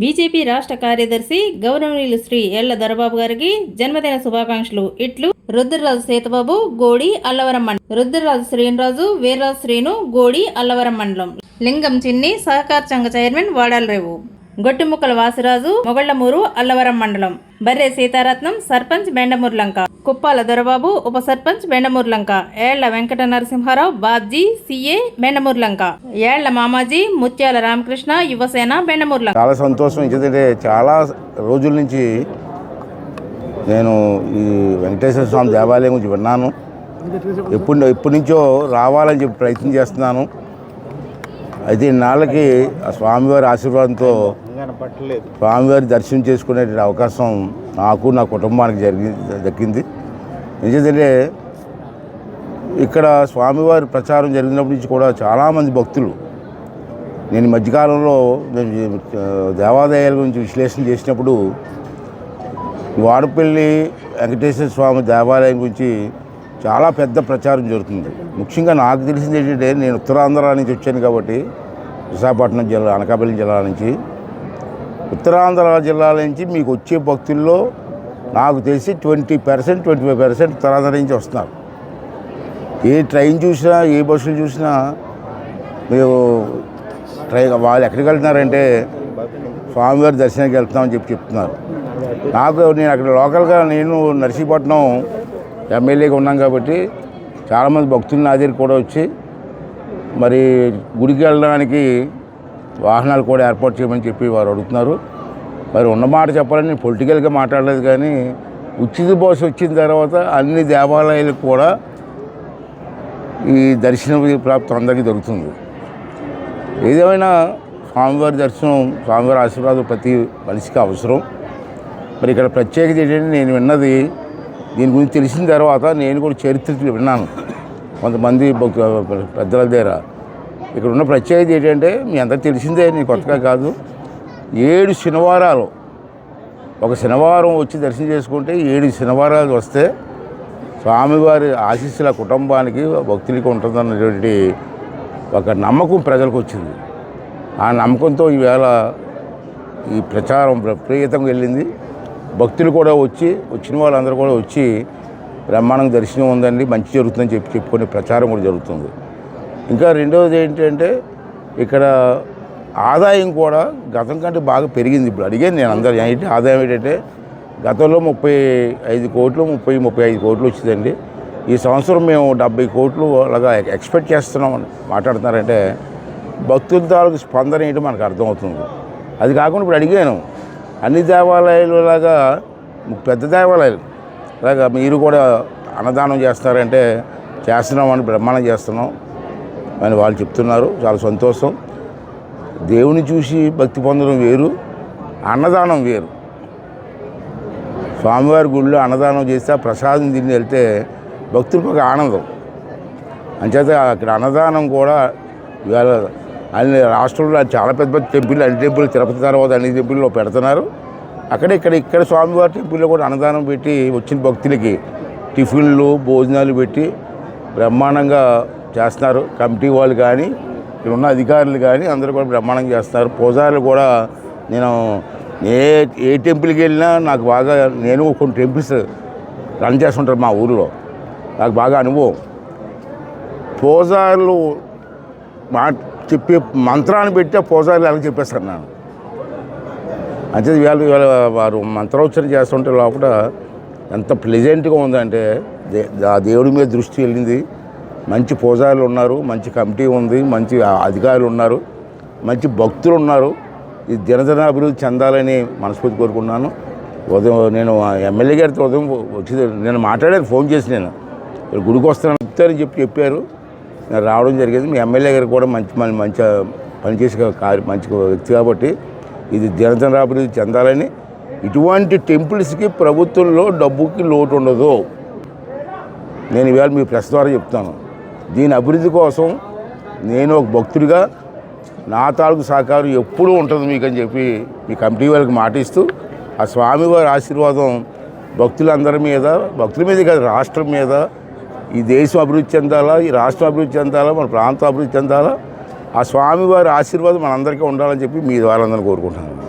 BJP రాష్ట్ర కార్యదర్శి గౌరవనీయులు శ్రీ ఎళ్ళ దొరబాబు గారికి జన్మదిన శుభాకాంక్షలు. ఇట్లు రుద్రరాజు సీతబాబు గోడి అల్లవరం మండలం. రుద్రరాజు శ్రీనిరాజు వీర్రాజు శ్రీను గోడి అల్లవరం మండలం. లింగం చిన్ని సహకార సంఘ చైర్మన్ వాడాల రేవు. గొట్టిముక్కల వాసిరాజు మొగళ్ళమూరు అల్లవరం మండలం. బర్రె సీతారత్నం సర్పంచ్ బెండమూర్లంక కుప్పాల దొరబాబు ఉప సర్పంచ్ బెండమూర్లంక ఏళ్ళ వెంకట నరసింహారావు బాబ్జీ సిఏ బెండమూర్లంక ఏళ్ళ మామాజీ ముత్యాల రామకృష్ణ యువసేన బెండమూర్లంక చాలా సంతోషం. ఎందుకంటే చాలా రోజుల నుంచి నేను ఈ వెంకటేశ్వర స్వామి దేవాలయం గురించి విన్నాను. ఎప్పుడు ఎప్పటి నుంచో రావాలని చెప్పి ప్రయత్నం చేస్తున్నాను. అయితే ఇన్నాళ్ళకి ఆ స్వామివారి ఆశీర్వాదంతో స్వామివారి దర్శనం చేసుకునే అవకాశం నాకు నా కుటుంబానికి జరిగి దక్కింది. ఎందుకంటే ఇక్కడ స్వామివారి ప్రచారం జరిగినప్పటి నుంచి కూడా చాలామంది భక్తులు నేను మధ్యకాలంలో నేను దేవాలయాల గురించి విశ్లేషణ చేసినప్పుడు వాడపల్లి వెంకటేశ్వర స్వామి దేవాలయం గురించి చాలా పెద్ద ప్రచారం జరుగుతుంది. ముఖ్యంగా నాకు తెలిసింది ఏంటంటే నేను ఉత్తరాంధ్ర నుంచి వచ్చాను కాబట్టి విశాఖపట్నం జిల్లా అనకాపల్లి జిల్లా నుంచి ఉత్తరాంధ్ర జిల్లాల నుంచి మీకు వచ్చే భక్తుల్లో నాకు తెలిసి twenty percent twenty five percent Uttarandhra నుంచి వస్తున్నారు. ఏ ట్రైన్ చూసినా ఏ బస్సులు చూసినా మీరు ట్రైన్ వాళ్ళు ఎక్కడికి వెళ్తున్నారంటే స్వామివారి దర్శనానికి వెళ్తున్నామని చెప్పి చెప్తున్నారు. నాకు నేను అక్కడ లోకల్గా నేను నర్సీపట్నం ఎమ్మెల్యేగా ఉన్నాం కాబట్టి చాలామంది భక్తులు నా దగ్గర కూడా వచ్చి మరి గుడికి వెళ్ళడానికి వాహనాలు కూడా ఏర్పాటు చేయమని చెప్పి వారు అడుగుతున్నారు. మరి ఉన్న మాట చెప్పాలని నేను పొలిటికల్గా మాట్లాడలేదు కానీ ఉచిత బస్సు వచ్చిన తర్వాత అన్ని దేవాలయాలకు కూడా ఈ దర్శనం ప్రాప్తి అందరికీ దొరుకుతుంది. ఏదేమైనా స్వామివారి దర్శనం స్వామివారి ఆశీర్వాదం ప్రతి మనిషికి అవసరం. మరి ఇక్కడ ప్రత్యేకత ఏంటంటే నేను విన్నది దీని గురించి తెలిసిన తర్వాత నేను కూడా చరిత్ర విన్నాను. కొంతమంది పెద్దల దగ్గర ఇక్కడ ఉన్న ప్రత్యేకత ఏంటంటే మీ అందరికి తెలిసిందే నేను కొత్తగా కాదు. ఏడు శనివారాలు. ఒక శనివారం వచ్చి దర్శనం చేసుకుంటే ఏడు శనివారాలు వస్తే స్వామివారి ఆశీస్సుల కుటుంబానికి భక్తులకి ఉంటుందన్నటువంటి ఒక నమ్మకం ప్రజలకు వచ్చింది. ఆ నమ్మకంతో ఈవేళ ఈ ప్రచారం విపరీతంగా వెళ్ళింది. భక్తులు కూడా వచ్చి వచ్చిన వాళ్ళందరూ కూడా వచ్చి బ్రహ్మాండంగా దర్శనం ఉందండి మంచి జరుగుతుందని చెప్పి చెప్పుకునే ప్రచారం కూడా జరుగుతుంది. ఇంకా రెండవది ఏంటంటే ఇక్కడ ఆదాయం కూడా గతం కంటే బాగా పెరిగింది. ఇప్పుడు అడిగాను నేను అందరు ఏంటి ఆదాయం ఏంటంటే గతంలో ముప్పై ఐదు కోట్లు ముప్పై ముప్పై ఐదు కోట్లు వచ్చిందండి. ఈ సంవత్సరం మేము డెబ్బై కోట్లు అలాగా ఎక్స్పెక్ట్ చేస్తున్నాం అని మాట్లాడుతున్నారంటే భక్తుల తాలూకు స్పందన ఏంటి మనకు అర్థమవుతుంది. అది కాకుండా ఇప్పుడు అడిగాను అన్ని దేవాలయాలు లాగా పెద్ద దేవాలయాలు లాగా మీరు కూడా అన్నదానం చేస్తారంటే చేస్తున్నామని బ్రహ్మాండం చేస్తున్నాం. అని వాళ్ళు చెప్తున్నారు. చాలా సంతోషం. దేవుని చూసి భక్తి పొందడం వేరు. అన్నదానం వేరు. స్వామివారి గుడిలో అన్నదానం చేస్తే ప్రసాదం తిని వెళ్తే భక్తులకు ఒక ఆనందం. అంచేత అక్కడ అన్నదానం కూడా ఇవాళ అన్ని రాష్ట్రంలో చాలా పెద్ద పెద్ద టెంపుల్ అన్ని టెంపుల్ తిరుపతి తర్వాత అన్ని టెంపుల్లో పెడుతున్నారు. అక్కడ ఇక్కడ ఇక్కడ స్వామివారి టెంపుల్లో కూడా అన్నదానం పెట్టి వచ్చిన భక్తులకి టిఫిన్లు భోజనాలు పెట్టి బ్రహ్మాండంగా చేస్తున్నారు. కమిటీ వాళ్ళు కానీ ఇక్కడ ఉన్న అధికారులు కానీ అందరూ కూడా బ్రహ్మాండంగా చేస్తున్నారు. పూజారులు కూడా నేను ఏ ఏ టెంపుల్కి వెళ్ళినా నాకు బాగా నేను కొన్ని టెంపుల్స్ రన్ చేస్తుంటారు మా ఊరిలో. నాకు బాగా అనుభవం. పూజారులు మా చెప్పే మంత్రాన్ని పెట్టి ఆ పూజారులు ఎలా చెప్పేస్తాను నేను అంతే ఇవాళ వీళ్ళ వారు మంత్రోచ్చరణ చేస్తుంటే లోపల ఎంత ప్లెజెంట్గా ఉందంటే దే- ఆ దేవుడి మీద దృష్టి వెళ్ళింది. మంచి పూజారులు ఉన్నారు మంచి కమిటీ ఉంది మంచి అధికారులు ఉన్నారు మంచి భక్తులు ఉన్నారు. ఈ దినదిన అభివృద్ధి చెందాలని మనస్ఫూర్తి కోరుకున్నాను ఉదయం నేను ఎమ్మెల్యే గారితో ఉదయం వచ్చి నేను మాట్లాడాను ఫోన్ చేసి నేను. గుడికి వస్తానని చెప్తారని చెప్పి చెప్పారు. నేను రావడం జరిగింది. మీ ఎమ్మెల్యే గారు కూడా మంచి మన- మంచి పనిచేసే కార్య మంచి వ్యక్తి కాబట్టి ఇది దినదిన అభివృద్ధి చెందాలని ఇటువంటి టెంపుల్స్కి ప్రభుత్వంలో డబ్బుకి లోటు ఉండదు. నేను ఇవాళ మీ ప్రెస్ ద్వారా చెప్తాను. దీని అభివృద్ధి కోసం నేను ఒక భక్తుడిగా నా తాలూకు సహకారం ఎప్పుడూ ఉంటుంది మీకు అని చెప్పి మీ కమిటీ వాళ్ళకి మాటిస్తూ ఆ స్వామివారి ఆశీర్వాదం భక్తులందరి మీద భక్తుల మీద కాదు రాష్ట్రం మీద ఈ దేశం అభివృద్ధి చెందాలా ఈ రాష్ట్రం అభివృద్ధి చెందాలా మన ప్రాంతం అభివృద్ధి చెందాలా ఆ స్వామివారి ఆశీర్వాదం మనందరికీ ఉండాలని చెప్పి మీ ద్వారా అందరిని కోరుకుంటున్నాను.